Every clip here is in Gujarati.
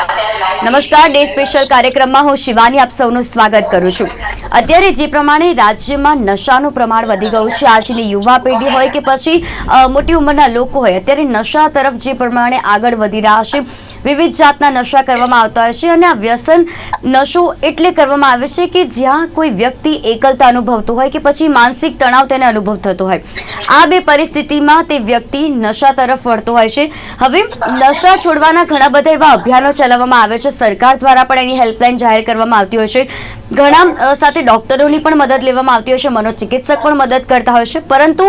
નમસ્કાર, ડે સ્પેશિયલ કાર્યક્રમમાં હું શિવાની આપ સૌનું સ્વાગત કરું છું. અત્યારે જે પ્રમાણે રાજ્યમાં નશાનું પ્રમાણ વધી ગયું છે, આજની યુવા પેઢી હોય કે પછી મોટી ઉંમરના લોકો હોય, અત્યારે નશા તરફ જે પ્રમાણે આગળ વધી રહ્યા છે, વિવિધ જાતના નશા કરવામાં આવતા હોય છે અને આ વ્યસન નશો એટલે કરવામાં આવે છે કે જ્યાં કોઈ વ્યક્તિ એકલતા અનુભવતું હોય કે પછી માનસિક તણાવ તેને અનુભવ થતો હોય. આ બે પરિસ્થિતિમાં તે વ્યક્તિ નશા તરફ વળતો હોય છે. હવે નશા છોડવાના ઘણા બધા એવા અભિયાનો ચલાવવામાં આવે છે. સરકાર દ્વારા પણ એની હેલ્પલાઇન જાહેર કરવામાં આવતી હોય છે. ઘણા સાથે ડોક્ટરોની પણ મદદ લેવામાં આવતી હોય છે. મનોચિકિત્સક પણ મદદ કરતા હોય છે. પરંતુ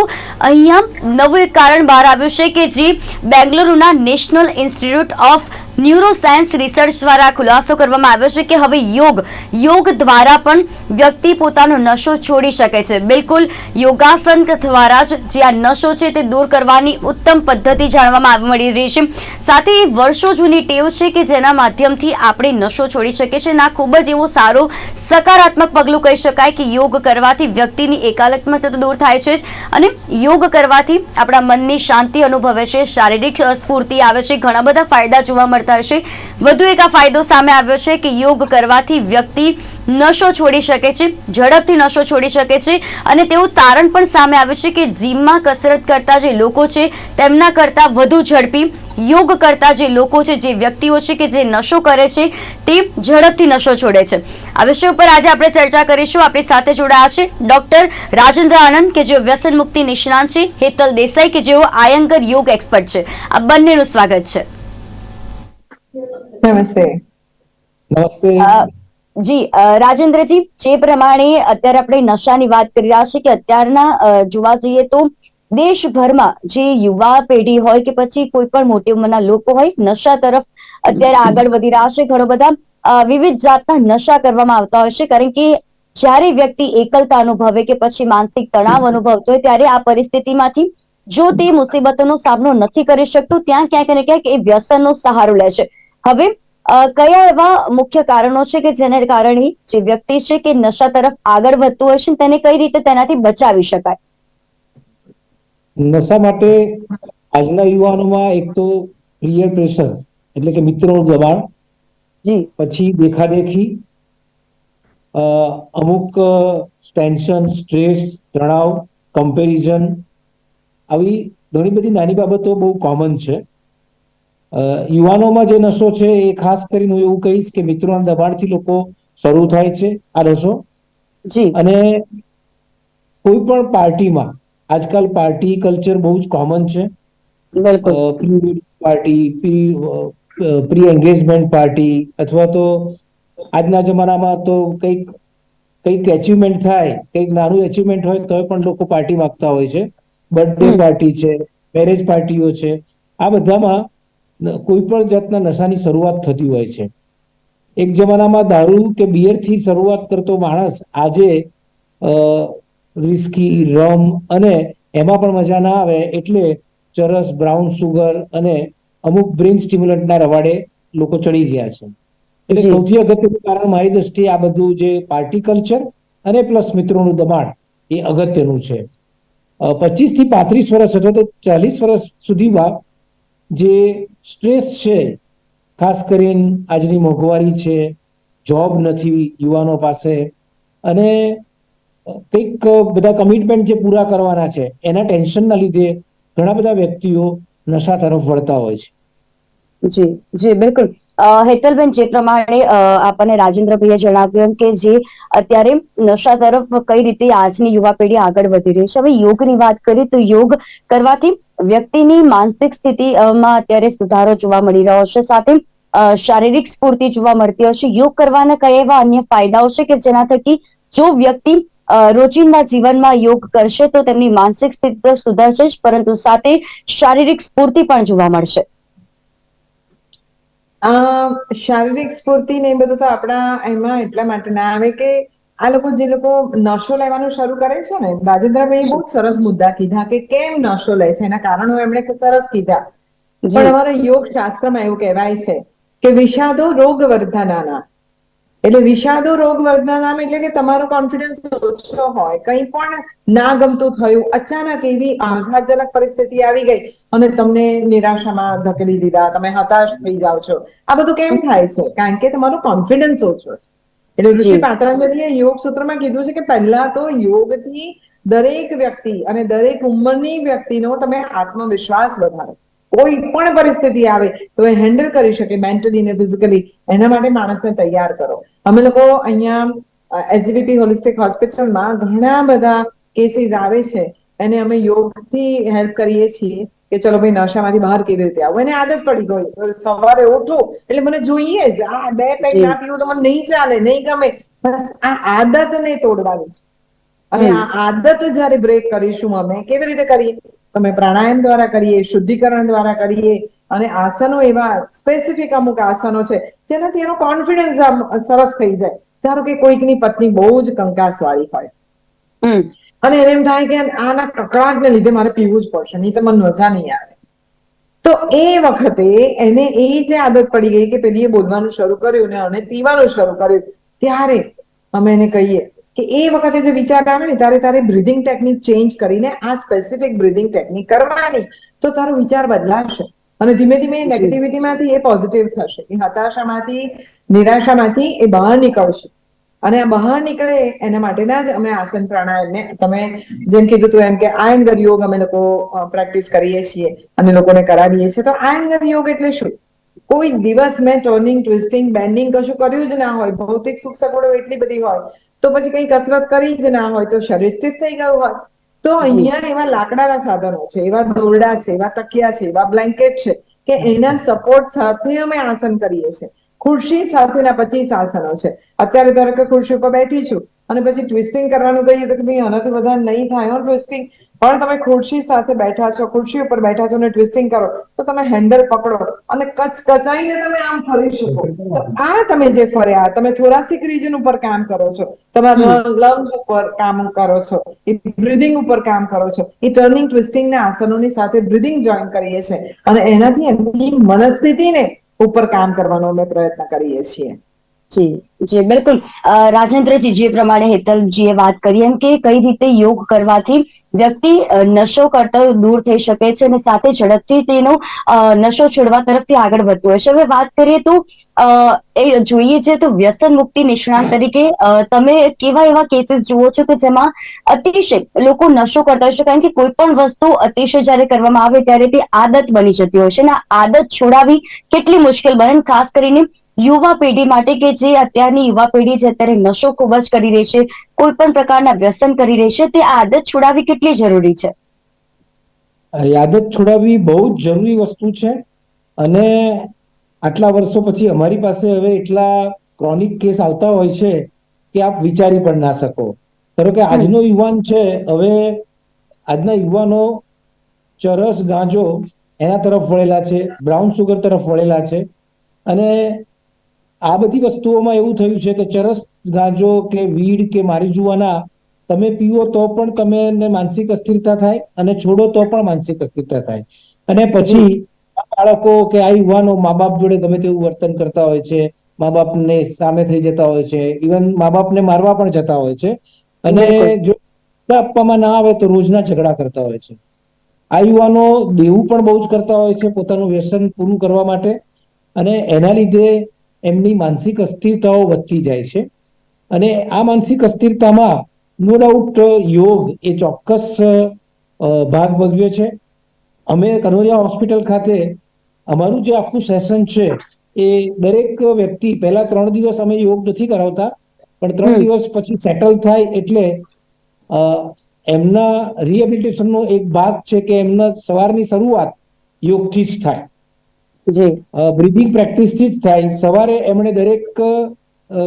અહીંયા નવું એક કારણ બહાર આવ્યું છે કે જે બેંગલુરુના national institute of neuroscience research દ્વારા ખુલાસો કરવામાં આવ્યો છે કે હવે યોગ યોગ દ્વારા પણ વ્યક્તિ પોતાનો નશો છોડી શકે છે. બિલકુલ, યોગાસન દ્વારા જ જે આ નશો છે તે દૂર કરવાની ઉત્તમ પદ્ધતિ જાણવામાં આવી મળી રહી છે. સાથે એ વર્ષો જૂની ટેવ છે કે જેના માધ્યમથી આપણે નશો છોડી શકીએ છીએ. ના ખૂબ જ એવું સારું, સકારાત્મક પગલું કહી શકાય કે યોગ કરવાથી વ્યક્તિની એકાત્મકતા તો દૂર થાય છે અને યોગ કરવાથી આપણા મનની શાંતિ અનુભવે છે, શારીરિક સ્ફૂર્તિ આવે છે. ઘણા બધા ફાયદા જોવા મળતા હોય વધુ એક આ ફાયદો સામે આવ્યો છે કે યોગ કરવાથી વ્યક્તિ નશો છોડી શકે છે, ઝડપથી નશો છોડી શકે છે અને તેવું તારણ પણ સામે આવ્યું છે કે જીમમાં કસરત કરતા જે લોકો છે, તેમના કરતાં વધુ ઝડપી યોગ કરતા જે લોકો છે, જે વ્યક્તિઓ છે કે જે નશો કરે છે, તે ઝડપથી નશો છોડે છે. આ વિષય ઉપર આજે આપણે ચર્ચા કરીશું. આપણી સાથે જોડાયા છે ડોક્ટર રાજેન્દ્ર આનંદ, કે જેઓ વ્યસન મુક્તિ નિષ્ણાંત છે, હેતલ દેસાઈ, કે જેઓ આયંગર યોગ એક્સપર્ટ છે. આ બંનેનું સ્વાગત છે. નમસ્તે નમસ્તે જી રાજેન્દ્રજી જે પ્રમાણે અત્યારે આપણે નશાની વાત કરી રહ્યા છીએ કે અત્યારના જોવા જઈએ તો દેશભરમાં જે યુવા પેઢી હોય કે પછી કોઈ પણ મોટી ઉંમરના લોકો હોય નશા તરફ અત્યારે આગળ વધી રહ્યા છે ઘણો બધા. વિવિધ જાતના નશા કરવામાં આવતા હોય છે કારણ કે જ્યારે વ્યક્તિ એકલતા અનુભવે કે પછી માનસિક તણાવ અનુભવતો હોય ત્યારે આ પરિસ્થિતિમાંથી જો તે મુસીબતોનો સામનો નથી કરી શકતો ત્યાં ક્યાંક ને ક્યાંક એ વ્યસનનો સહારો લે છે. હવે કયા એવા મુખ્ય કારણો છે કે જેને કારણે જે વ્યક્તિ છે કે નશા તરફ આગળ વધતું હોય છે તેને કઈ રીતે તેનાથી બચાવી શકાય? નશા માટે આજના યુવાનોમાં એક તો પિયર પ્રેશર એટલે કે મિત્રોનું દબાણ જી. પછી દેખાદેખી અમુક ટેન્શન સ્ટ્રેસ તણાવ કમ્પેરિઝન આવી ઘણી બધી નાની બાબતો બહુ કોમન છે. યુવાનોમાં જે નશો છે એ ખાસ કરીને હું એવું કહીશ કે મિત્રોના દબાણથી લોકો શરૂ થાય છે આ નશો. જી. અને કોઈ પણ પાર્ટીમાં આજકાલ પાર્ટી કલ્ચર બહુ જ કોમન છે. Pre party pre engagement party અથવા તો આજના જમાનામાં તો કંઈક કંઈક એચિવમેન્ટ થાય કંઈક નાનું એચિવમેન્ટ હોય તો પણ લોકો પાર્ટી માંગતા હોય છે. બર્થડે પાર્ટી છે મેરેજ પાર્ટીઓ છે. આ બધામાં કોઈ પણ જાતના નશાની શરૂઆત થતી હોય છે. એક જમાનામાં દારૂ કે બિયરથી શરૂઆત કરતો માણસ આજે રિસ્કી રમ અને એમાં પણ મજા ના આવે એટલે ચરસ બ્રાઉન સુગર અને અમુક બ્રેન સ્ટિમ્યુલન્ટના રવાડે લોકો ચડી ગયા છે. એટલે સૌથી અગત્યનું કારણ મારી દ્રષ્ટિએ આ બધું જે પાર્ટી કલ્ચર અને પ્લસ મિત્રોનું દબાણ એ અગત્યનું છે. પચીસથી પાંત્રીસ વર્ષ અથવા તો ચાલીસ વર્ષ સુધીમાં જે સ્ટ્રેસ છે, ખાસ કરીને આજની મોંઘવારી છે, જોબ નથી યુવાનો પાસે, અને કંઈક બધા કમિટમેન્ટ જે પૂરા કરવાના છે, એના ટેન્શનના લીધે ઘણા બધા વ્યક્તિઓ નશા તરફ વળતા હોય છે. જી જી, બિલકુલ. હેતલબેન, જે પ્રમાણે આપણને રાજેન્દ્રભાઈએ જણાવ્યું કે જે અત્યારે નશા તરફ કઈ રીતે આજની યુવા પેઢી આગળ વધી રહી છે. હવે યોગની વાત કરીએ તો યોગ કરવાથી વ્યક્તિની માનસિક સ્થિતિમાં અત્યારે સુધારો જોવા મળી રહ્યો છે. સાથે શારીરિક સ્ફૂર્તિ જોવા મળતી છે. યોગ કરવાના કયા એવા અન્ય ફાયદાઓ છે કે જેના થકી જો વ્યક્તિ રોજિંદા જીવનમાં યોગ કરશે તો તેમની માનસિક સ્થિતિ તો સુધરશે જ, પરંતુ સાથે શારીરિક સ્ફૂર્તિ પણ જોવા મળશે. શારીરિક સ્ફૂર્તિ ને એ બધું તો આપણા એમાં એટલા માટે ના આવે કે આ લોકો જે લોકો નશો લેવાનું શરૂ કરે છે ને રાજેન્દ્રભાઈ બહુ સરસ મુદ્દા કીધા કે કેમ નશો લે છે? એના કારણો એમણે સરસ કીધા. પણ અમારા યોગ શાસ્ત્રમાં એવું કહેવાય છે કે વિષાદો રોગ વર્ધનાના એટલે વિષાદો રોગ વર્ગના નામ એટલે કે તમારો કોન્ફિડન્સ ઓછો હોય કંઈ પણ ના ગમતું થયું અચાનક એવી આઘાતજનક પરિસ્થિતિ આવી ગઈ અને તમને નિરાશામાં ધકેલી દીધા તમે હતાશ થઈ જાઓ છો. આ બધું કેમ થાય છે? કારણ કે તમારો કોન્ફિડન્સ ઓછો છે. એટલે ઋષિ જી. પાતંજલિએ યોગ સૂત્રમાં કીધું છે કે પહેલા તો યોગથી દરેક વ્યક્તિ અને દરેક ઉંમરની વ્યક્તિનો તમે આત્મવિશ્વાસ વધારો. કોઈ પણ પરિસ્થિતિ આવે તો એ હેન્ડલ કરી શકે મેન્ટલી ને ફિઝિકલી એના માટે માણસને તૈયાર કરો. અમે લોકો અહીંયા એસજીબીપી હોલિસ્ટિક હોસ્પિટલમાં ઘણા બધા કેસીસ આવે છે. એને અમે યોગથી હેલ્પ કરીએ છીએ કે ચલો ભાઈ નશામાંથી બહાર કેવી રીતે આવું. એને આદત પડી ગઈ. સવારે ઉઠો એટલે મને જોઈએ જ આ બે પેક. ના પીવું તો મને નહીં ચાલે નહીં ગમે. બસ આ આદતને તોડવાની છે. અને આ આદત જ્યારે બ્રેક કરીશું અમે કેવી રીતે કરીએ? તમે પ્રાણાયામ દ્વારા કરીએ શુદ્ધિકરણ દ્વારા કરીએ અને આસનો એવા સ્પેસિફિક અમુક આસનો છે જેનાથી એનો કોન્ફિડન્સ સરસ થઈ જાય. ધારો કે કોઈકની પત્ની બહુ જ કંકાસ વાળી હોય અને એને એમ થાય કે આના કકળાટને લીધે મારે પીવું જ પડશે નહીં તો મને મજા નહીં આવે. તો એ વખતે એને એ જે આદત પડી ગઈ કે પેલી એ બોલવાનું શરૂ કર્યું ને અને પીવાનું શરૂ કર્યું. ત્યારે અમે એને કહીએ કે એ વખતે જે વિચાર આવે ને ત્યારે તારે બ્રિધિંગ ટેકનિક ચેન્જ કરીને આ સ્પેસિફિક બ્રિધિંગ ટેકનિક કરવાની. તો તારો વિચાર બદલાશે. અને ધીમે ધીમે નેગેટિવિટીમાંથી એ પોઝિટિવ થશે. એ હતાશામાંથી, નિરાશામાંથી એ બહાર નીકળશે. અને આ બહાર નીકળે એના માટેના જ અમે આસન પ્રાણાયામને, તમે જેમ કીધું તું એમ કે આયંગર યોગ અમે લોકો પ્રેક્ટિસ કરીએ છીએ અને લોકોને કરાવીએ છીએ. તો આયંગર યોગ એટલે શું? કોઈ દિવસ મેં ટર્નિંગ ટ્વિસ્ટિંગ બેન્ડિંગ કશું કર્યું જ ના હોય. ભૌતિક સુખ સગવડો એટલી બધી હોય તો પછી કઈ કસરત કરી જ ના હોય તો શરીર સ્ટીફ થઈ ગયું હોય. તો અહીંયા એવા લાકડાના સાધનો છે એવા દોરડા છે એવા તકિયા છે એવા બ્લેન્કેટ છે કે એના સપોર્ટ સાથે અમે આસન કરીએ છીએ. ખુરશી સાથેના પચીસ આસનો છે. અત્યારે ધારો કે ખુરશી ઉપર બેઠી છું અને પછી ટ્વિસ્ટિંગ કરવાનું કહીએ તો કે ભાઈ આનાથી વધારે નહીં થાય ટ્વિસ્ટિંગ પણ તમે ખુરશી સાથે બેઠા છો ખુરશી ઉપર બેઠા છો અને ટ્વિસ્ટિંગ કરો તો તમે હેન્ડલ પકડો અને કચ કચાઈને તમે આમ ફરી શકો. આ તમે જે ફર્યા તમે થોરાસિક રીજન ઉપર કામ કરો છો. તમારા લંગ્સ ઉપર કામ કરો છો. એ બ્રિધિંગ ઉપર કામ કરો છો. એ ટર્નિંગ ટ્વિસ્ટિંગ ના આસનોની સાથે બ્રિધિંગ જોઈન કરીએ છીએ. અને એનાથી એમની મનસ્થિતિને ઉપર કામ કરવાનો અમે પ્રયત્ન કરીએ છીએ. જી જી, બિલકુલ. રાજેન્દ્રજી, જે પ્રમાણે હેતલજીએ વાત કરી, એમ કે કઈ રીતે યોગ કરવાથી વ્યક્તિ નશો કરતા દૂર થઈ શકે છે અને સાથે ઝડપથી તેનો નશો છોડવા તરફથી આગળ વધતું હોય છે. હવે વાત કરીએ તો એ જોઈએ છે તો વ્યસન મુક્તિ નિષ્ણાત તરીકે તમે કેવા એવા કેસીસ જુઓ છો કે જેમાં અતિશય લોકો નશો કરતા હોય છે? કારણ કે કોઈ પણ વસ્તુ અતિશય જ્યારે કરવામાં આવે ત્યારે તે આદત બની જતી હોય છે. અને આદત છોડાવી કેટલી મુશ્કેલ બને? ખાસ કરીને યુવા પેઢી માટે કે જે અત્યારની યુવા પેઢી છે અત્યારે નશો ખૂબ જ કરી રહી છે કોઈ પણ પ્રકારના વ્યસન કરી રહી છે તે આદત છોડાવવી કેટલી જરૂરી છે? આદત છોડાવવી બહુ જ જરૂરી વસ્તુ છે અને આટલા વર્ષો પછી અમારી પાસે હવે એટલા ક્રોનિક કેસ આવતા હોય છે કે આપ વિચારી પણ ના શકો. ધારો કે આજનો યુવાન છે હવે આજના યુવાનો ચરસ ગાંજો એના તરફ વળેલા છે બ્રાઉન સુગર તરફ વળેલા છે અને આ બધી વસ્તુઓમાં એવું થયું છે કે ચરસ ગાંજો કે વીડ કે મારીજુઆના તમે પીવો તો પણ તમને માનસિક અસ્થિરતા થાય અને છોડો તો પણ માનસિક અસ્થિરતા થાય. અને પછી બાળકો કે આ યુવાનો મા બાપ જોડે ગમે તેવું વર્તન કરતા હોય છે મા બાપને સામે થઈ જતા હોય છે ઇવન મા બાપને મારવા પણ જતા હોય છે. અને જો આપવામાં ના આવે તો રોજના ઝઘડા કરતા હોય છે. આ યુવાનો દેવું પણ બહુ જ કરતા હોય છે પોતાનું વ્યસન પૂરું કરવા માટે. અને એના લીધે એમની માનસિક અસ્થિરતાઓ વધતી જાય છે. અને આ માનસિક અસ્થિરતામાં નો ડાઉટ યોગ એ ચોક્કસ ભાગ ભજવે છે. અમે કનોરિયા હોસ્પિટલ ખાતે અમારું જે આખું સેશન છે એ દરેક વ્યક્તિ પહેલા ત્રણ દિવસ અમે યોગ નથી કરાવતા પણ ત્રણ દિવસ પછી સેટલ થાય એટલે એમના રિહેબિલિટેશનનો એક ભાગ છે કે એમના સવારની શરૂઆત યોગથી જ થાય. બ્રીધિંગ પ્રેક્ટિસથી જ થાય. સવારે એમણે દરેક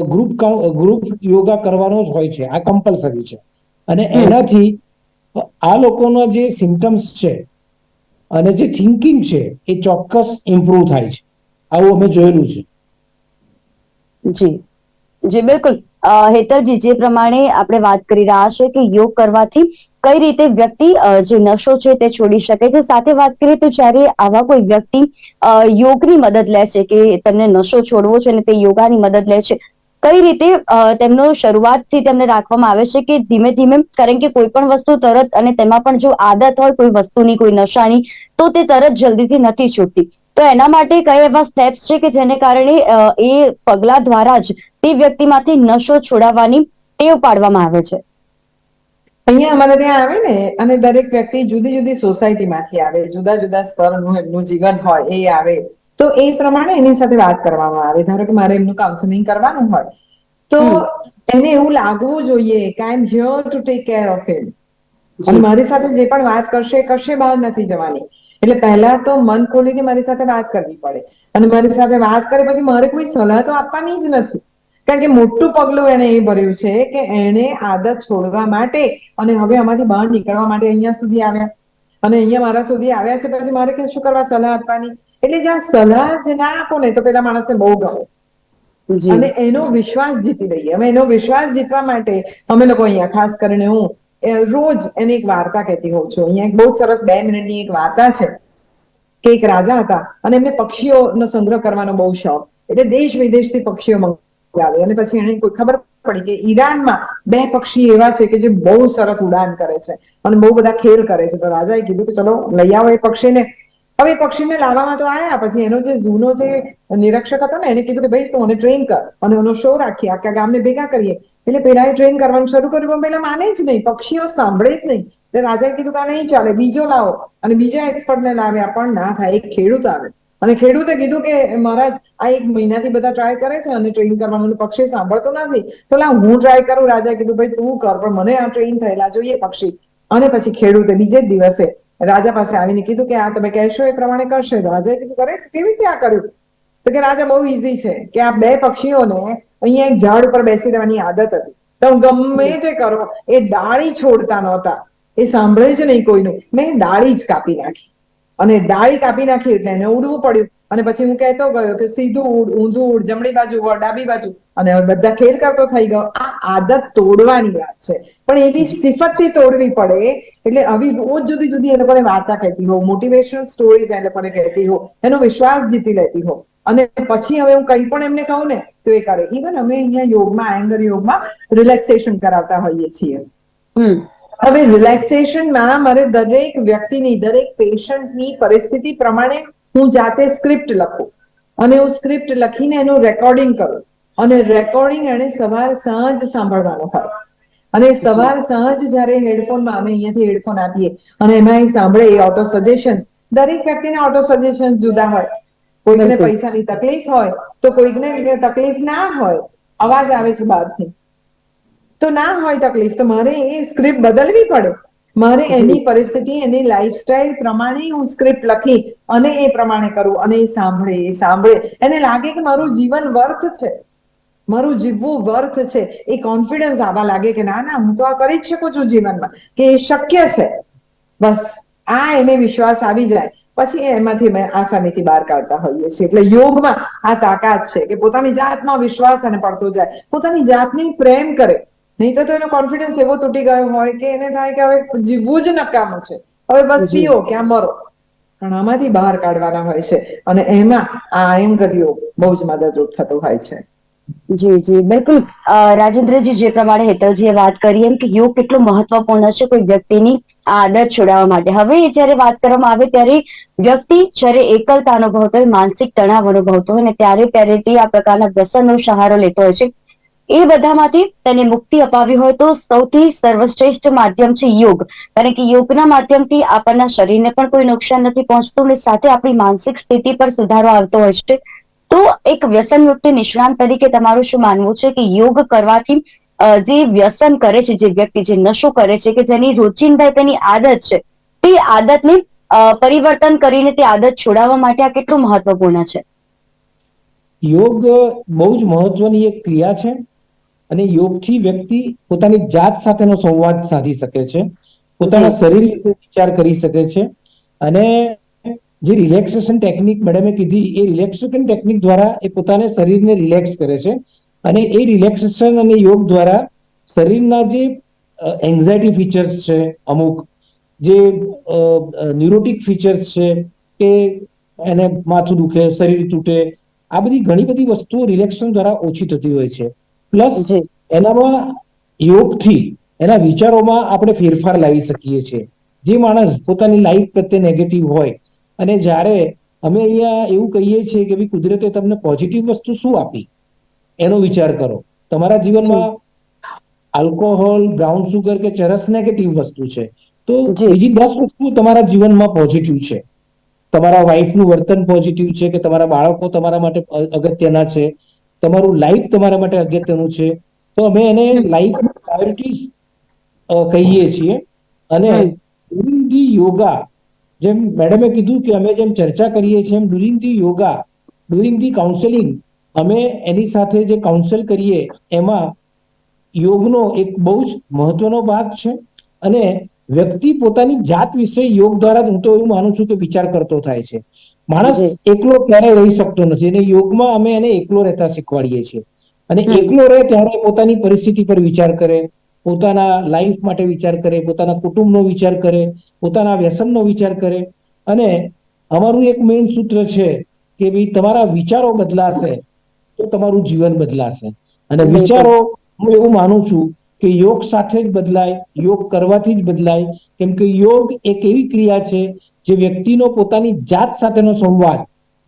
ગ્રુપ ગ્રુપ યોગા કરવાનો જ હોય છે. આ કમ્પલસરી છે. અને એનાથી આ લોકોના જે સિમ્ટમ્સ છે અને જે થિંકિંગ છે એ ચોક્કસ ઇમ્પ્રુવ થાય છે. આવું અમે જોયેલું છે. જી. જી બિલકુલ. અ, હેતલજી જે પ્રમાણે આપણે વાત કરી રહ્યા છે કે યોગ કરવાથી કઈ રીતે વ્યક્તિ જે નશો છે તે છોડી શકે છે. સાથે વાત કરીએ તો જ્યારે આવા કોઈ વ્યક્તિ યોગની મદદ લે છે કે તેમને નશો છોડવો છે અને તે યોગાની મદદ લે છે કઈ રીતે તેમનો શરૂઆતથી તેમને રાખવામાં આવે છે કે ધીમે ધીમે કારણ કે કોઈ પણ વસ્તુ તરત અને તેમાં પણ જો આદત હોય કોઈ વસ્તુની કોઈ નશાની તો તે તરત જલ્દીથી નથી છૂટતી. તો એના માટે કયા એવા સ્ટેપ્સ છે કે જેને કારણે એ પગલા દ્વારા જ તે વ્યક્તિમાંથી નશો છોડાવવાની ટેવ પાડવામાં આવે છે? અહીંયા અમારે ત્યાં આવે ને અને દરેક વ્યક્તિ જુદી જુદી સોસાયટીમાંથી આવે જુદા જુદા સ્તરનું એમનું જીવન હોય એ આવે. તો એ પ્રમાણે એની સાથે વાત કરવામાં આવે. ધારો કે મારે એમનું કાઉન્સેલિંગ કરવાનું હોય તો એને એવું લાગવું જોઈએ કે I am here to take care of him અને મારી સાથે જે પણ વાત કરશે કશે બહાર નથી જવાની. એટલે પહેલા તો મન ખોલીને મારી સાથે વાત કરવી પડે. અને મારી સાથે વાત કરે પછી મારે કોઈ સલાહ તો આપવાની જ નથી. કારણ કે મોટું પગલું એને એ ભર્યું છે કે એને આદત છોડવા માટે અને હવે આમાંથી બહાર નીકળવા માટે અહીંયા સુધી આવ્યા. અને અહીંયા મારા સુધી આવ્યા છે પછી મારે કે શું કરવા સલાહ આપવાની? એટલે જ્યાં સલાહ જ ના આપો ને તો પેલા માણસને બહુ ગમે. અને એનો વિશ્વાસ જીતી લઈએ. હવે એનો વિશ્વાસ જીતવા માટે અમે લોકો અહીંયા ખાસ કરીને હું રોજ એને એક વાર્તા કહેતી હોઉં છું. અહીંયા એક બહુ સરસ બે મિનિટની એક વાર્તા છે કે એક રાજા હતા અને એમને પક્ષીઓનો સંગ્રહ કરવાનો બહુ શોખ. એટલે દેશ વિદેશથી પક્ષીઓ મંગાવે. અને પછી એને કોઈ ખબર પડી કે ઈરાનમાં બે પક્ષી એવા છે કે જે બહુ સરસ ઉડાન કરે છે અને બહુ બધા ખેલ કરે છે. તો રાજાએ કીધું કે ચલો, લઈ આવો એ પક્ષીને. હવે એ પક્ષીને લાવવામાં તો આયા. પછી એનો જે જૂનો જે નિરીક્ષક હતો ને, એને કીધું કે ભાઈ તું ટ્રેન કર અને એનો શો રાખીએ આખા ગામને ભેગા કરીએ. એટલે પેલા એ ટ્રેન કરવાનું શરૂ કર્યું, પણ પેલા માને જ નહીં, પક્ષીઓ સાંભળે જ નહીં. એટલે રાજાએ કીધું કે નહીં ચાલે, બીજો લાવો. અને બીજા એક્સપર્ટને લાવ્યા, પણ ના થાય, એક ખેડૂત આવે. અને ખેડૂતે કીધું કે મહારાજ, આ એક મહિનાથી બધા ટ્રાય કરે છે અને ટ્રેન કરવાનું પક્ષી સાંભળતો નથી. તો લા, હું ટ્રાય કરું? રાજાએ કીધું, ભાઈ, તું કર, પણ મને આ ટ્રેન થયેલા જોઈએ પક્ષી. અને પછી ખેડૂતે બીજે જ દિવસે રાજા પાસે આવીને કીધું કે, આ તમે કહેશો એ પ્રમાણે કરશે. રાજાએ કીધું, કરે, કેવી રીતે આ કર્યું? તો કે, રાજા, બહુ ઈઝી છે કે આ બે પક્ષીઓને અહીંયા એક ઝાડ ઉપર બેસી રહેવાની આદત હતી. તો ગમે તે કરો, એ ડાળી છોડતા નહોતા. એ સાંભળે જ નહીં કોઈનું. મેં ડાળી જ કાપી નાખી. અને ડાળી કાપી નાખી એટલે એને ઉડવું પડ્યું. અને પછી હું કહેતો ગયો કે સીધું ઉડ, ઊંધું ઉડ, જમણી બાજુ વળ ડાબી બાજુ. અને બધા ખેલ કરતો થઈ ગયો. આ આદત તોડવાની વાત છે. પણ એવી સિફતથી તોડવી પડે એટલે આવી રોજ જુદી જુદી એ લોકોને વાર્તા કહેતી હો મોટિવેશનલ સ્ટોરીઝ એ લોકોને કહેતી હો એનો વિશ્વાસ જીતી લેતી હો અને પછી હવે હું કંઈ પણ એમને કહું ને તો એ કરે. ઇવન અમે અહીંયા યોગમાં એંગર યોગમાં રિલેક્સેશન કરાવતા હોઈએ છીએ. હવે રિલેક્સેશનમાં મારે દરેક વ્યક્તિની દરેક પેશન્ટની પરિસ્થિતિ પ્રમાણે હું જાતે સ્ક્રિપ્ટ લખું. અને હું સ્ક્રિપ્ટ લખીને એનું રેકોર્ડિંગ કરું. અને રેકોર્ડિંગ એને સવાર સાંજ સાંભળવાનું હોય. અને સવાર સાંજ જ્યારે હેડફોનમાં અમે અહીંયાથી હેડફોન આપીએ અને એમાં એ સાંભળે એ ઓટો સજેશન્સ દરેક વ્યક્તિના ઓટો સજેશન્સ જુદા હોય. કોઈકને પૈસાની તકલીફ હોય તો કોઈને તકલીફ ના હોય. અવાજ આવે છે બહારથી. તો ના હોય તકલીફ તો મારે એ સ્ક્રિપ્ટ બદલવી પડે. મારે એની પરિસ્થિતિ એની લાઈફસ્ટાઈલ પ્રમાણે હું સ્ક્રિપ્ટ લખી અને એ પ્રમાણે કરું અને એ સાંભળે એ સાંભળે. એને લાગે કે મારું જીવન વર્થ છે. મારું જીવવું વર્થ છે. એ કોન્ફિડન્સ આવવા લાગે કે ના ના હું તો આ કરી જ શકું છું જીવનમાં. કે એ શક્ય છે. બસ આ એને વિશ્વાસ આવી જાય. પછી એમાંથી અમે આસાનીથી બહાર કાઢતા હોઈએ છીએ. એટલે યોગમાં આ તાકાત છે કે પોતાની જાતમાં વિશ્વાસ અને પડતો જાય. પોતાની જાતની પ્રેમ કરે. નહીં તો એનો કોન્ફિડન્સ એવો તૂટી ગયો હોય કે એને થાય કે હવે જીવવું જ નકામું છે. હવે બસ. પીઓ ક્યાં મરો. પણ આમાંથી બહાર કાઢવાના હોય છે. અને એમાં આ આયંગર યોગ બહુ જ મદદરૂપ થતો હોય છે. જી જી, બિલકુલ. રાજેન્દ્રજી, જે પ્રમાણે હેતલજીએ વાત કરી, એમ કે યોગ કેટલો મહત્વપૂર્ણ છે કોઈ વ્યક્તિની આદત છોડાવવા માટે. હવે જ્યારે વાત કરવામાં આવે ત્યારે વ્યક્તિ જ્યારે એકલતા અનુભવતો હોય, માનસિક તણાવ અનુભવતો હોય અને ત્યારે ત્યારે તે આ પ્રકારના વ્યસનનો સહારો લેતો હોય છે. એ બધામાંથી તેને મુક્તિ અપાવી હોય તો સૌથી સર્વશ્રેષ્ઠ માધ્યમ છે યોગ. કારણ કે યોગના માધ્યમથી આપણના શરીરને પણ કોઈ નુકસાન નથી પહોંચતું અને સાથે આપણી માનસિક સ્થિતિ પર સુધારો આવતો હોય છે. તો એક વ્યસન મુક્તિ નિષ્ણાંત તરીકે તમારું શું માનવું છે કે યોગ કરવાથી જે વ્યસન કરે છે જે વ્યક્તિ જે નશો કરે છે કે જેની રોજિંદા તેની આદત છે તે આદતને પરિવર્તન કરીને તે આદત છોડાવવા માટે આ કેટલું મહત્વપૂર્ણ છે? યોગ બહુ જ મહત્વની એક ક્રિયા છે અને યોગથી વ્યક્તિ પોતાની જાત સાથેનો સંવાદ સાધી શકે છે પોતાના શરીર વિશે વિચાર કરી શકે છે અને જે રિલેક્સેશન ટેકનિક મેડમે કીધી એ રિલેક્સેશન ટેકનિક દ્વારા એ પોતાને શરીરને રિલેક્સ કરે છે અને એ રિલેક્સેશન અને યોગ દ્વારા શરીરના જે એન્ઝાયટી ફીચર્સ છે અમુક જે ન્યુરોટિક ફીચર્સ છે કે એને માથું દુખે શરીર તૂટે આ બધી ઘણી બધી વસ્તુઓ રિલેક્સેશન દ્વારા ઓછી થતી હોય છે. પ્લસ એનામાં યોગથી એના વિચારોમાં આપણે ફેરફાર લાવી શકીએ છીએ. જે માણસ પોતાની લાઈફ પ્રત્યે નેગેટિવ હોય અને જ્યારે અમે અહીંયા એવું કહીએ છીએ કે ભાઈ કુદરતે તમને પોઝિટિવ વસ્તુ શું આપી? એનો વિચાર કરો. તમારા જીવનમાં આલ્કોહોલ બ્રાઉન સુગર કે ચરસ નેગેટિવ વસ્તુ છે. તો. બીજી દસ વસ્તુ તમારા જીવનમાં પોઝિટિવ છે. તમારા વાઈફનું વર્તન પોઝિટિવ છે કે તમારા બાળકો તમારા માટે અગત્યના છે. તમારું લાઈફ તમારા માટે અગત્યનું છે. તો અમે એને લાઈફ પ્રાયોરિટીઝ કહીએ છીએ. અને ધી યોગા જેમ મેડમે કીધું કે અમે જેમ ચર્ચા કરીએ છીએ એમ during the yoga during the counselling અમે એની સાથે જે કાઉન્સેલ કરીએ એમાં યોગનો એક બહુ જ મહત્વનો ભાગ છે અને વ્યક્તિ પોતાની જાત વિશે યોગ દ્વારા જ હું તો એવું માનું છું કે વિચાર કરતો થાય છે. માણસ એકલો ક્યારેય રહી શકતો નથી અને યોગમાં અમે એને એકલો રહેતા શીખવાડીએ છીએ. અને એકલો રહે ત્યારે પોતાની પરિસ્થિતિ પર વિચાર કરે પોતાના લાઈફ માટે વિચાર કરે પોતાના કુટુંબનો વિચાર કરે પોતાના વ્યસનનો વિચાર કરે. અને અમારું એક મેઇન સૂત્ર છે કે ભાઈ તમારા વિચારો બદલાશે તો તમારું જીવન બદલાશે. અને વિચારો હું એવું માનું છું કે યોગ સાથે જ બદલાય યોગ કરવાથી જ બદલાય. કેમ કે યોગ એક એવી ક્રિયા છે જે વ્યક્તિનો પોતાની જાત સાથેનો સંવાદ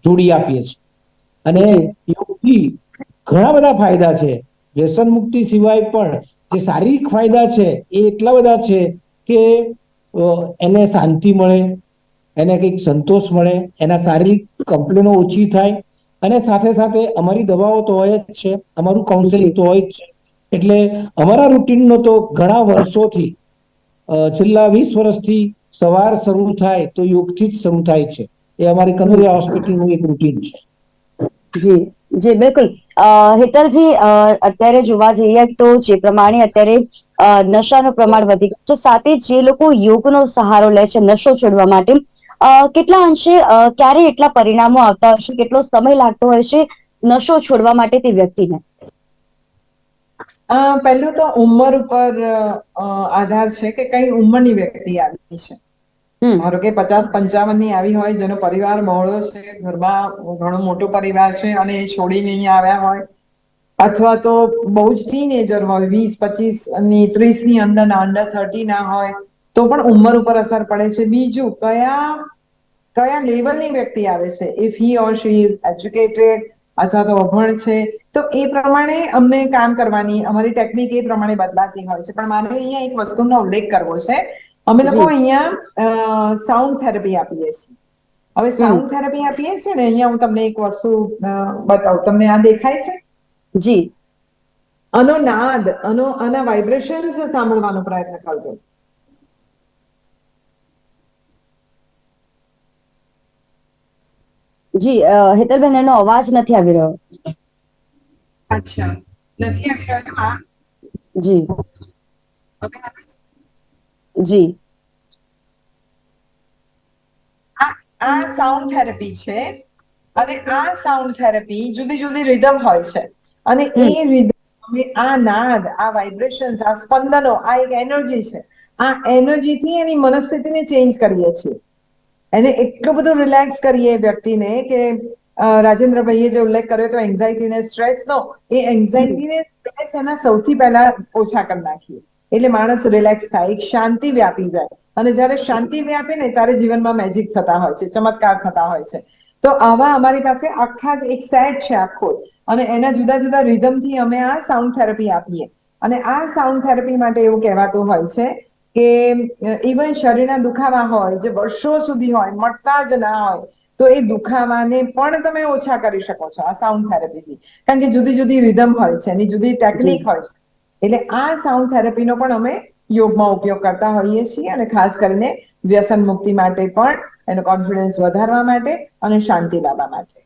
જોડી આપીએ છે. અને. યોગથી ઘણા બધા ફાયદા છે. વ્યસન મુક્તિ સિવાય પણ જે શારીરિક ફાયદા છે, એ એટલા બધા છે કે એને શાંતિ મળે, એને કંઈક સંતોષ મળે, એના શારીરિક કમ્પ્લેનો ઓછી થાય અને સાથે સાથે અમારી દવાઓ તો હોય જ છે, અમારું કાઉન્સેલિંગ તો હોય જ છે. એટલે અમારા રૂટીનનો તો ઘણા વર્ષોથી છેલ્લા વીસ વર્ષથી સવાર શરૂ થાય તો યોગથી જ શરૂ થાય છે. એ અમારી કનોરિયા હોસ્પિટલનું એક રૂટીન છે. જી. જી, બિલકુલ. હેતલજી અત્યારે જોવા જઈએ તો જે પ્રમાણે અત્યારે નશાનું પ્રમાણ વધી ગયું છે, સાથે જે લોકો યોગનો સહારો લે છે, નશો છોડવા માટે કેટલા અંશે ક્યારે એટલા પરિણામો આવતા હશે, કેટલો સમય લાગતો હશે નશો છોડવા માટે તે વ્યક્તિને? પહેલું તો ઉંમર ઉપર આધાર છે કે કઈ ઉંમરની વ્યક્તિ આવી છે. ધારો કે પચાસ પંચાવનની આવી હોય, જેનો પરિવાર બહોળો છે, ઘરમાં ઘણો મોટો પરિવાર છે અને એ છોડીને અહીંયા આવ્યા હોય, અથવા તો બહુ જ ટીનેજર હોય, વીસ પચીસની ત્રીસની અંદર ના અંડર થર્ટી ના હોય, તો પણ ઉંમર ઉપર અસર પડે છે. બીજું, કયા કયા લેવલની વ્યક્તિ આવે છે? If he or she is educated અથવા તો અભણ છે, તો એ પ્રમાણે અમને કામ કરવાની, અમારી ટેકનિક એ પ્રમાણે બદલાતી હોય છે. પણ મારે અહીંયા એક વસ્તુનો ઉલ્લેખ કરવો છે. અમે લોકો. અહીંયા સાઉન્ડ થેરપી આપીએ છીએ. હવે સાઉન્ડ થેરપી આપીએ છીએ ને અહીંયા હું તમને એક વસ્તુ બતાવું. તમને આ દેખાય છે? જી. આનો નાદ આનો આના વાઇબ્રેશન્સ સાંભળવાનો પ્રયત્ન કરજો. જી હેતલબેન એનો અવાજ નથી આવી રહ્યો. અચ્છા. નથી આવી રહ્યો જી. છે? જી. આ સાઉન્ડ થેરપી છે અને આ સાઉન્ડ થેરપી જુદી જુદી રિધમ હોય છે. અને એ રિધમ અમે આ નાદ આ વાઇબ્રેશન્સ આ સ્પંદનો આ એક એનર્જી છે. આ એનર્જી થી એની મનસ્થિતિને ચેન્જ કરીએ છીએ. એને એટલું બધું રિલેક્સ કરીએ વ્યક્તિને કે રાજેન્દ્રભાઈએ જે ઉલ્લેખ કર્યો તો એન્ઝાયટી ને સ્ટ્રેસ નો એ એન્ઝાયટી ને સ્ટ્રેસ એના સૌથી પહેલા ઓછા કરી નાખીએ. એટલે માણસ રિલેક્સ થાય એક શાંતિ વ્યાપી જાય. અને જ્યારે શાંતિ વ્યાપે ને ત્યારે જીવનમાં મેજિક થતા હોય છે ચમત્કાર થતા હોય છે. તો આવા અમારી પાસે આખા જ એક સેટ છે આખો. અને એના જુદા જુદા રિધમથી અમે આ સાઉન્ડ થેરપી આપીએ. અને આ સાઉન્ડ થેરપી માટે એવું કહેવાતું હોય છે કે ઇવન શરીરના દુખાવા હોય જે વર્ષો સુધી હોય મટતા જ ના હોય તો એ દુખાવાને પણ તમે ઓછા કરી શકો છો આ સાઉન્ડ થેરપીથી કારણ કે જુદી જુદી રિધમ હોય છે એની જુદી ટેકનિક હોય છે. એટલે આ સાઉન્ડ થેરપીનો પણ અમે યોગમાં ઉપયોગ કરતા હોઈએ છીએ અને ખાસ કરીને વ્યસન મુક્તિ માટે પણ એનો કોન્ફિડન્સ વધારવા માટે અને શાંતિ લાવવા માટે.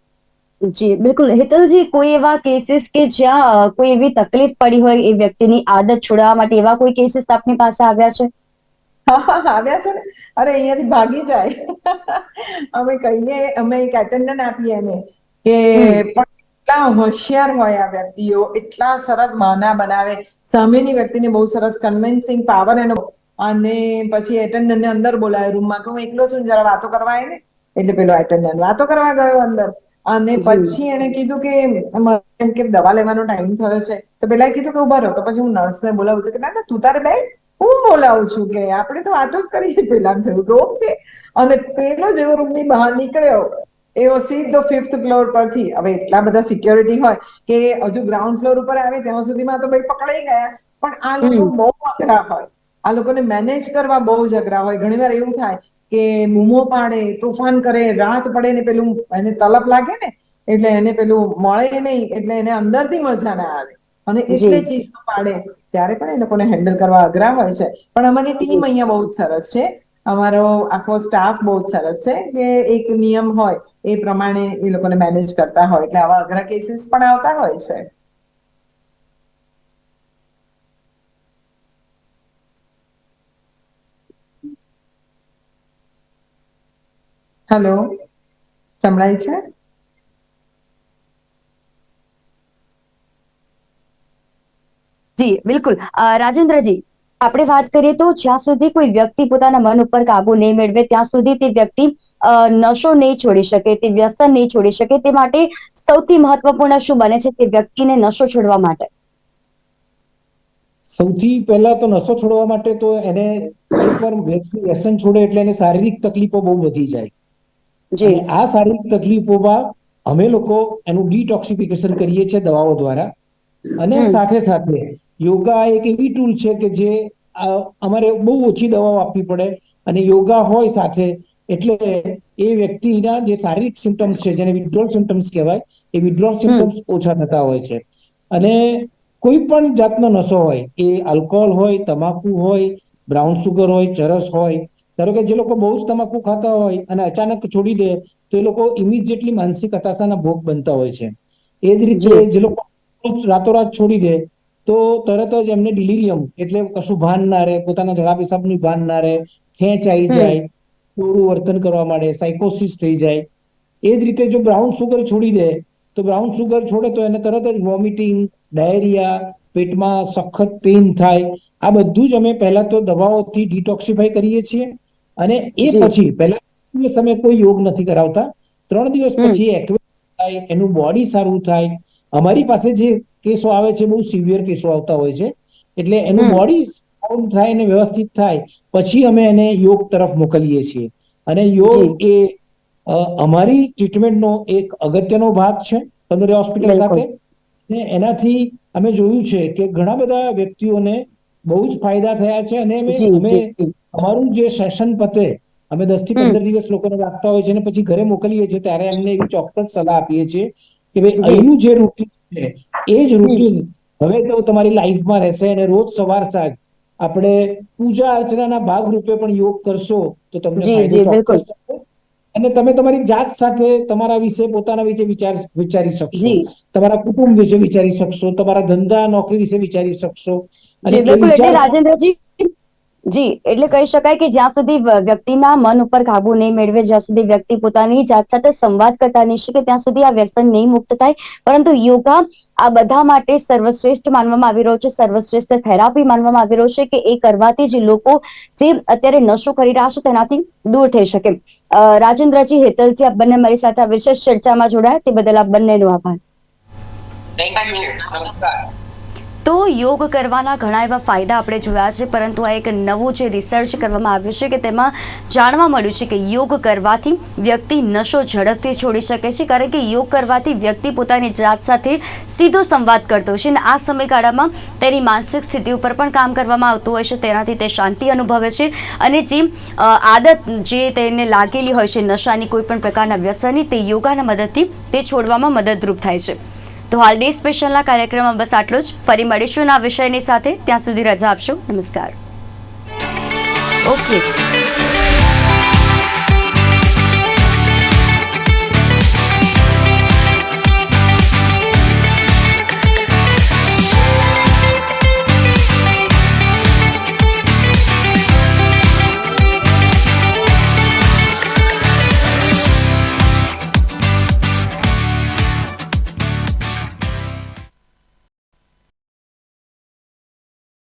જી બિલકુલ. હેતલજી કોઈ એવા કેસીસ કે જ્યાં કોઈ એવી તકલીફ પડી હોય એ વ્યક્તિની આદત છોડાવવા માટે એવા કોઈ કેસીસ આપની પાસે આવ્યા છે? આવ્યા છે ને. અરે અહીંયાથી ભાગી જાય. અમે કહીએ અમે એક એટેન્ડન્ટ આપીએ એને કે પણ એટલા હોશિયાર હોય આ વ્યક્તિઓ એટલા સરસ માના બનાવે. સામેની વ્યક્તિને બહુ સરસ કન્વિન્સિંગ પાવર એનો અને પછી એટેન્ડન્ટને અંદર બોલાવે રૂમમાં કે હું એકલો છું જરા વાતો કરવા આવે ને એટલે પેલો એટેન્ડન્ટ વાતો કરવા ગયો અંદર. અને પછી એને કીધું કે એમ કે દવા લેવાનો ટાઈમ થયો છે. તો પેલા કીધું કે ઊભા રહો. તો પછી હું નર્સને બોલાવું છું કે ના ના તું તારે બેસ હું બોલાવું છું કે આપણે તો વાતો જ કરી છે પેલા થયું કે ઓકે. અને પેલો જેવો રૂમની બહાર નીકળ્યો એવો સીધો ફિફ્થ ફ્લોર પરથી. હવે એટલા બધા સિક્યોરિટી હોય કે હજુ ગ્રાઉન્ડ ફ્લોર ઉપર આવે ત્યાં સુધીમાં તો ભાઈ પકડાઈ ગયા. પણ આ લોકો બહુ અઘરા હોય. આ લોકોને મેનેજ કરવા બહુ જ અઘરા હોય. ઘણીવાર એવું થાય કે બૂમો પાડે તોફાન કરે રાત પડે ને પેલું એને તલપ લાગે ને એટલે એને પેલું મળે નહીં એટલે એને અંદરથી મજા ના આવે. અને એટલે ચીજ પાડે. ત્યારે પણ એ લોકોને હેન્ડલ કરવા અઘરા હોય છે. પણ અમારી ટીમ અહીંયા બહુ જ સરસ છે. અમારો આખો સ્ટાફ બહુ જ સરસ છે કે એક નિયમ હોય એ પ્રમાણે એ લોકોને મેનેજ કરતા હોય. એટલે આવા અઘરા કેસીસ પણ આવતા હોય છે. હેલો સંભળાય છે? જી, બિલકુલ. રાજેન્દ્રજી આપણે વાત કરીએ તો જ્યાં સુધી કોઈ વ્યક્તિ પોતાના મન ઉપર કાબુ નહીં મેળવે ત્યાં સુધી તે વ્યક્તિ નશો નહીં છોડી શકે તે વ્યસન નહીં છોડી શકે. તે માટે સૌથી મહત્વપૂર્ણ શું બને છે? તે વ્યક્તિને નશો છોડવા માટે. સૌથી પહેલા તો નશો છોડવા માટે તો એને એકવાર વ્યક્તિ વ્યસન છોડે એટલે એને શારીરિક તકલીફો બહુ વધી જાય. જી. આ શારીરિક તકલીફોમાં અમે લોકો એનું ડિટોક્સિફિકેશન કરીએ છીએ દવાઓ દ્વારા. અને સાથે સાથે યોગા એક એવી ટૂલ છે કે જે અમારે બહુ ઓછી દવાઓ આપવી પડે અને યોગા હોય સાથે એટલે એ વ્યક્તિના જે શારીરિક સિમ્ટમ્સ છે જેને વિડ્રોલ સિમ્ટમ્સ કહેવાય એ વિડ્રોલ સિમ્ટમ્સ ઓછા થતા હોય છે. અને કોઈ પણ જાતનો નશો હોય એ આલ્કોહોલ હોય તમાકુ હોય બ્રાઉન સુગર હોય ચરસ હોય ધારો કે જે લોકો બહુ જ તમાકુ ખાતા હોય અને અચાનક છોડી દે તો એ લોકો ઇમિડિયેટલી માનસિક હતાશાના ભોગ બનતા હોય છે. એ જ રીતે જે. લોકો રાતોરાત છોડી દે તો તરત જ એમને ડિલિરિયમ એટલે કશું ભાન ના રહે પોતાના જડા પેશાબની ભાન ના રહે ખેંચ આવી જાય થોડું વર્તન કરવા માંડે સાયકોસિસ થઈ જાય. એ જ રીતે જો બ્રાઉન સુગર છોડી દે તો બ્રાઉન સુગર છોડે તો એને તરત જ વોમિટિંગ ડાયરિયા પેટમાં સખત પેઇન થાય. આ બધું જ અમે પહેલા તો દવાઓથી ડિટોક્સિફાઈ કરીએ છીએ. અને એ પછી પહેલા અમે કોઈ યોગ નથી કરાવતા. ત્રણ દિવસ પછી એક્ટિવ થાય એનું બોડી સારું થાય. અમારી પાસે જે કેસો આવે છે બહુ સિવિયર કેસો આવતા હોય છે એટલે એનું બોડી સાઉન્ડ થાય અને વ્યવસ્થિત થાય પછી અમે એને યોગ તરફ મોકલીએ છીએ અને યોગ એ અમારી ટ્રીટમેન્ટનો એક અગત્યનો ભાગ છે તંદુરી હોસ્પિટલ. ખાતે ને એનાથી અમે જોયું છે કે ઘણા બધા વ્યક્તિઓને બહુ જ ફાયદા થયા છે અને અમે. અમારું જે સેશન પતે અમે દસથી પંદર દિવસ લોકોને રાખતા હોય છે અને પછી ઘરે મોકલીએ છીએ ત્યારે એમને એવી ચોક્કસ સલાહ આપીએ છીએ કે ભાઈ. અહીંનું જે રૂટીન છે. એ જ રૂટીન હવે તો તમારી લાઈફમાં રહેશે અને રોજ સવાર સાંજ આપણે પૂજા અર્ચનાના ભાગ રૂપે પણ યોગ કરશો તો તમને ફાયદો અને તમે તમારી જાત સાથે તમારા વિશે પોતાના વિશે વિચાર વિચારી શકશો. તમારા કુટુંબ વિશે વિચારી શકશો. તમારા ધંધા નોકરી વિશે વિચારી શકશો. અને રાજેન્દ્રજી જી એટલે કહી શકાય કે જ્યાં સુધી વ્યક્તિના મન ઉપર કાબુ નહીં મેળવે જ્યાં સુધી વ્યક્તિ પોતાની જાત સાથે સંવાદ કરતા નહીં શીખે ત્યાં સુધી આ વ્યસન નહીં મુક્ત થાય. પરંતુ યોગા આ બધા માટે સર્વશ્રેષ્ઠ માનવામાં આવી રહ્યો છે. સર્વશ્રેષ્ઠ થેરાપી માનવામાં આવી રહ્યો છે કે એ કરવાથી જે લોકો જે અત્યારે નશો કરી રહ્યા છે તેનાથી દૂર થઈ શકે. રાજેન્દ્રજી હેતલજી આપ બંને મારી સાથે આ વિશેષ ચર્ચામાં જોડાયા. તે બદલ આપ બંનેનો આભાર. થેન્ક યુ નમસ્કાર. તો યોગ કરવાના ઘણા એવા ફાયદા આપણે જોયા છે, પરંતુ આ એક નવું જે રિસર્ચ કરવામાં આવ્યું છે કે તેમાં જાણવા મળ્યું છે કે યોગ કરવાથી વ્યક્તિ નશો ઝડપથી છોડી શકે છે, કારણ કે યોગ કરવાથી વ્યક્તિ પોતાની જાત સાથે સીધો સંવાદ કરતો છે અને આ સમયગાળામાં તેની માનસિક સ્થિતિ ઉપર પણ કામ કરવામાં આવતું હોય છે, તેનાથી તે શાંતિ અનુભવે છે અને જે આદત જે તેને લાગેલી હોય છે, નશાની કોઈ પણ પ્રકારના વ્યસનની તે યોગાના મદદથી તે છોડવામાં મદદરૂપ થાય છે. તો હાલ ડે સ્પેશિયલના કાર્યક્રમમાં બસ આટલું જ. ફરી મળીશું આ વિષયની સાથે. ત્યાં સુધી રજા આપશો. નમસ્કાર. ઓકે